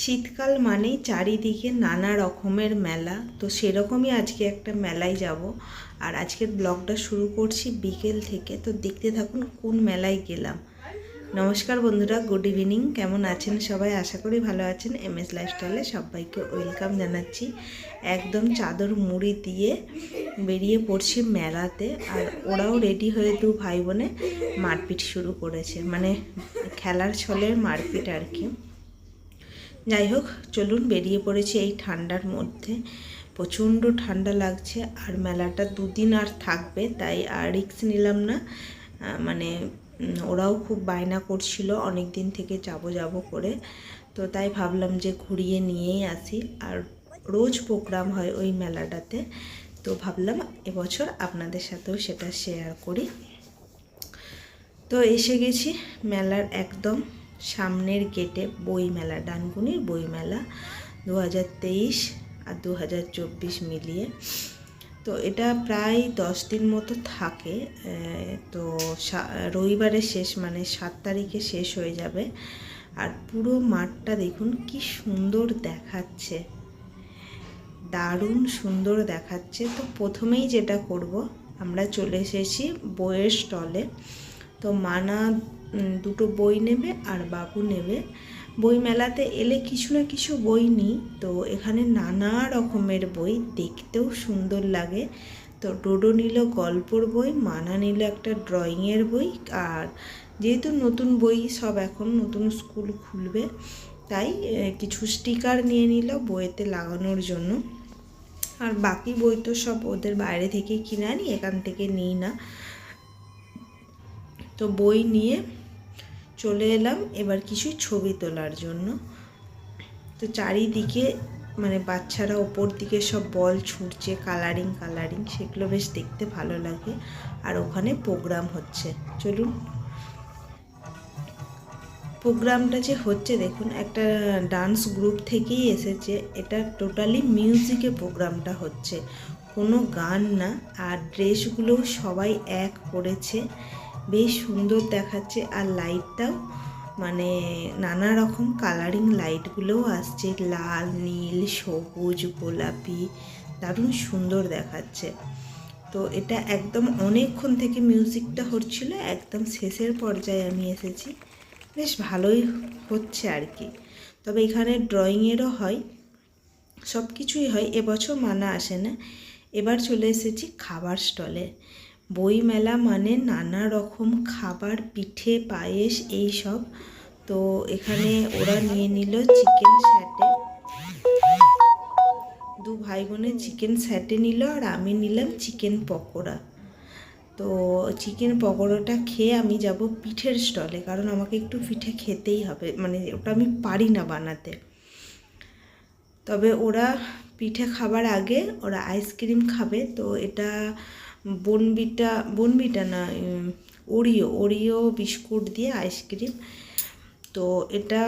শীতকাল মানেই চারিদিকে নানা রকমের মেলা। তো সেরকমই আজকে একটা মেলায় যাব। আর আজকের ব্লগটা শুরু করছি বিকেল থেকে। তো দেখতে থাকুন কোন মেলায় গেলাম। নমস্কার বন্ধুরা, গুড ইভিনিং। কেমন আছেন সবাই? আশা করি ভালো আছেন। এম এস লাইফস্টাইলে সবাইকে ওয়েলকাম জানাচ্ছি। একদম চাদর মুড়ি দিয়ে বেরিয়ে পড়ছি মেলাতে। আর ওরাও রেডি হয়ে দু ভাই বোনে মারপিট শুরু করেছে। মানে খেলার ছলের মারপিট আর কি। যাই হোক, চলুন বেরিয়ে পড়েছি এই ঠান্ডার মধ্যে। প্রচণ্ড ঠান্ডা লাগছে, আর মেলাটা দুদিন আর থাকবে, তাই আর রিক্স নিলাম না। মানে ওরাও খুব বায়না করছিল অনেক দিন থেকে যাব যাব করে। তো তাই ভাবলাম যে ঘুরিয়ে নিয়েই আসি। আর রোজ প্রোগ্রাম হয় ওই মেলাটাতে। তো ভাবলাম এবছর আপনাদের সাথেও সেটা শেয়ার করি। তো এসে গেছি, মেলার একদম সামনের গেটে বইমেলা, ডানকুনির বই মেলা দু হাজার তেইশ আর দু হাজার চব্বিশ মিলিয়ে। তো এটা প্রায় দশ দিন মতো থাকে। তো সা- রবিবারে শেষ মানে সাত তারিখে শেষ হয়ে যাবে। আর পুরো মাঠটা দেখুন কি সুন্দর দেখাচ্ছে। দারুণ সুন্দর দেখাচ্ছে। তো প্রথমেই যেটা করব, আমরা চলে এসেছি বইয়ের স্টলে। তো মানা দুটো বই নেবে আর বাবু নেবে। বই মেলাতে এলে কিছু না কিছু বই নিই। তো এখানে নানা রকমের বই দেখতেও সুন্দর লাগে। তো ডোডো নিল গল্পর বই, মানা নিল একটা ড্রয়িংয়ের বই আর যেহেতু নতুন বই সব এখন নতুন স্কুল খুলবে, তাই কিছু স্টিকার নিয়ে নিল বইয়েতে লাগানোর জন্য। আর বাকি বই তো সব ওদের বাইরে থেকে কিনে আনি, এখান থেকে নিই না। তো বই নিয়ে চলে এলাম। এবার কিছু ছবি তোলার জন্য। তো চারিদিকে মানে বাচ্চারা ওপর দিকে সব বল ছুটছে কালারিং কালারিং সেগুলো বেশ দেখতে ভালো লাগে। আর ওখানে প্রোগ্রাম হচ্ছে। চলুন। প্রোগ্রামটা যে হচ্ছে, দেখুন, একটা ডান্স গ্রুপ থেকেই এসেছে। এটা টোটালি মিউজিকে প্রোগ্রামটা হচ্ছে। কোনো গান না, আর ড্রেসগুলোও সবাই এক করেছে। বেশ সুন্দর দেখাচ্ছে আর লাইটটাও মানে নানা রকম কালারিং লাইটগুলোও আসছে। লাল, নীল, সবুজ, গোলাপি, দারুণ সুন্দর দেখাচ্ছে। তো এটা একদম অনেকক্ষণ থেকে মিউজিকটা হচ্ছিল, একদম শেষের পর্যায়ে আমি এসেছি। বেশ ভালোই হচ্ছে আর কি। তবে এখানে ড্রয়িংয়েরও হয় সব কিছুই হয়, এবছর মানা আসে না। এবার চলে এসেছি খাবার স্টলে বই মেলা মানে নানা রকম খাবার, পিঠে, পায়েস এই সব। তো এখানে ওরা নিয়ে নিল চিকেন স্যাটে। দু ভাই বোনের চিকেন স্যাটে নিল আর আমি নিলাম চিকেন পকোড়া। তো চিকেন পকোড়াটা খেয়ে আমি যাব পিঠের স্টলে কারণ আমাকে একটু পিঠে খেতেই হবে। মানে ওটা আমি পারি না বানাতে। তবে ওরা পিঠে খাবার আগে ওরা আইসক্রিম খাবে। তো এটা বনবিটা বনবিটা না ওরিও ওরিও বিস্কুট দিয়ে আইসক্রিম। তো এটা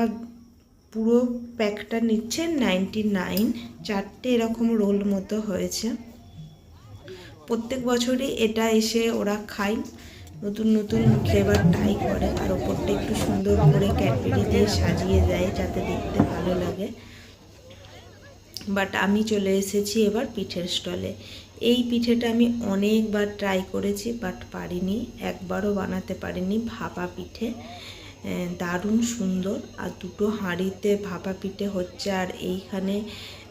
পুরো প্যাকটা নিচ্ছে নাইনটি নাইন। চারটে এরকম রোল মতো হয়েছে। প্রত্যেক বছরই এটা এসে ওরা খায়। নতুন নতুন ফ্লেভার ট্রাই করে। আর ওপরটা একটু সুন্দর করে ক্যাডবেরি দিয়ে সাজিয়ে দেয় যাতে দেখতে ভালো লাগে। বাট আমি চলে এসেছি এবার পিঠের স্টলে। এই পিঠেটা আমি অনেকবার ট্রাই করেছি বাট পারিনি, একবারও বানাতে পারিনি, ভাপা পিঠে। দারুণ সুন্দর, আর দুটো হাঁড়িতে ভাপা পিঠে হচ্ছে, আর এইখানে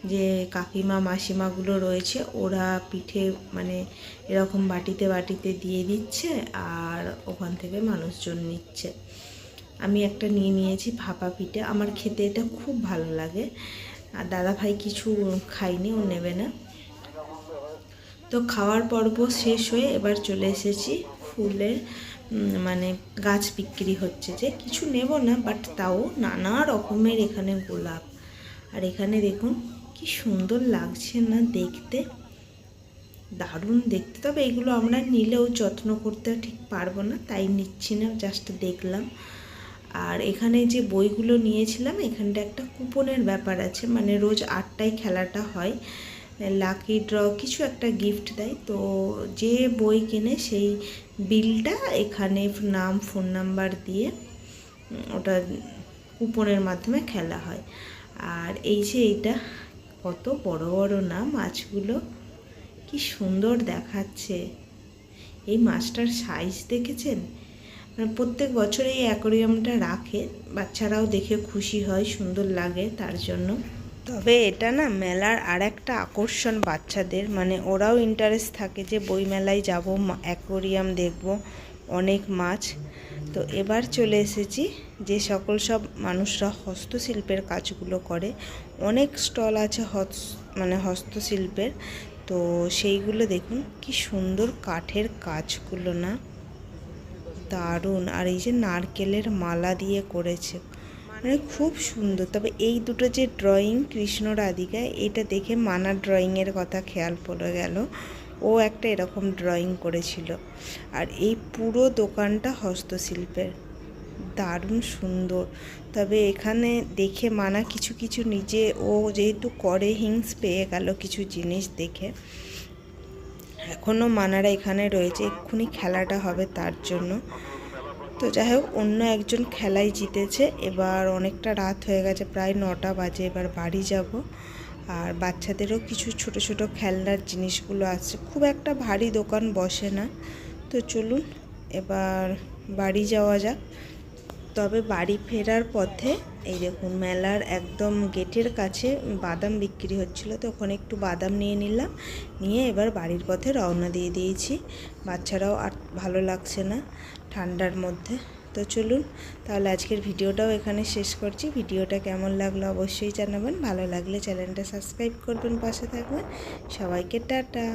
যে কাকিমা, মাসিমাগুলো রয়েছে, ওরা পিঠে মানে এরকম বাটিতে বাটিতে দিয়ে দিচ্ছে, আর ওখান থেকে মানুষজন নিচ্ছে। আমি একটা নিয়ে নিয়েছি ভাপা পিঠে, আমার খেতে এটা খুব ভালো লাগে। আর দাদা ভাই কিছু খাইনি ও নেবে না। তো খাওয়ার পর্ব শেষ হয়ে এবার চলে এসেছি ফুলের মানে গাছ বিক্রি হচ্ছে যে। কিছু নেব না বাট তাও নানা রকমের এখানে গোলাপ। আর এখানে দেখুন, কি সুন্দর লাগছে না দেখতে। দারুণ দেখতে। তবে এগুলো আমরা নিলেও যত্ন করতে ঠিক পারব না, তাই নিচ্ছি না জাস্ট দেখলাম। আর এখানে যে বইগুলো নিয়েছিলাম, এখানটা একটা কুপনের ব্যাপার আছে মানে রোজ আটটায় খেলাটা হয়। লাকি ড্র কিছু একটা গিফট দেয়। তো যে বই কেনে সেই বিলটা এখানে নাম ফোন নাম্বার দিয়ে ওটা কুপনের মাধ্যমে খেলা হয়। আর এই যে এইটা কত বড় বড় না মাছগুলো, কি সুন্দর দেখাচ্ছে। এই মাছটার সাইজ দেখেছেন? মানে প্রত্যেক বছর এই অ্যাকোরিয়ামটা রাখে, বাচ্চারাও দেখে খুশি হয়, সুন্দর লাগে তার জন্য। তবে এটা না মেলার আর একটা আকর্ষণ বাচ্চাদের। মানে ওরাও ইন্টারেস্ট থাকে যে বই মেলায় যাব অ্যাকোরিয়াম দেখব, অনেক মাছ। তো এবার চলে এসেছি যে সকল সব মানুষরা হস্তশিল্পের কাজগুলো করে। অনেক স্টল আছে হস মানে হস্তশিল্পের। তো সেইগুলো দেখুন, কি সুন্দর কাঠের কাজগুলো না। দারুণ। আর এই যে নারকেলের মালা দিয়ে করেছে। মানে খুব সুন্দর। তবে এই দুটো যে ড্রয়িং কৃষ্ণ রাধিকা, এটা দেখে মানা ড্রয়িংয়ের কথা খেয়াল পড়ে গেল। ও একটা এরকম ড্রয়িং করেছিল। আর এই পুরো দোকানটা হস্তশিল্পের। দারুণ সুন্দর। তবে এখানে দেখে মানা কিছু কিছু নিজে, ও যেহেতু করে হিংস পেয়ে গেল কিছু জিনিস দেখে। এখনও মানারা এখানে রয়েছে। এক্ষুনি খেলাটা হবে তার জন্য। তো যাই হোক, অন্য একজন খেলায় জিতেছে। এবার অনেকটা রাত হয়ে গেছে, প্রায় নটা বাজে। এবার বাড়ি যাব। আর বাচ্চাদেরও কিছু ছোট ছোট খেলনার জিনিসগুলো আছে। খুব একটা ভারী দোকান বসে না। তো চলুন, এবার বাড়ি যাওয়া যাক। তবে বাড়ি ফেরার পথে এই দেখুন মেলার একদম গেটের কাছে বাদাম বিক্রি হচ্ছিল, তো ওখানে একটু বাদাম নিয়ে নিলাম, নিয়ে এবার বাড়ির পথে রওনা দিয়ে দিয়েছি। বাচ্চারাও আর ভালো লাগছে না ঠান্ডার মধ্যে। তো চলুন, তাহলে আজকের ভিডিওটাও এখানে শেষ করছি। ভিডিওটা কেমন লাগল অবশ্যই জানাবেন, ভালো লাগলে চ্যানেলটা সাবস্ক্রাইব করবেন, পাশে থাকবেন। সবাইকে টাটা।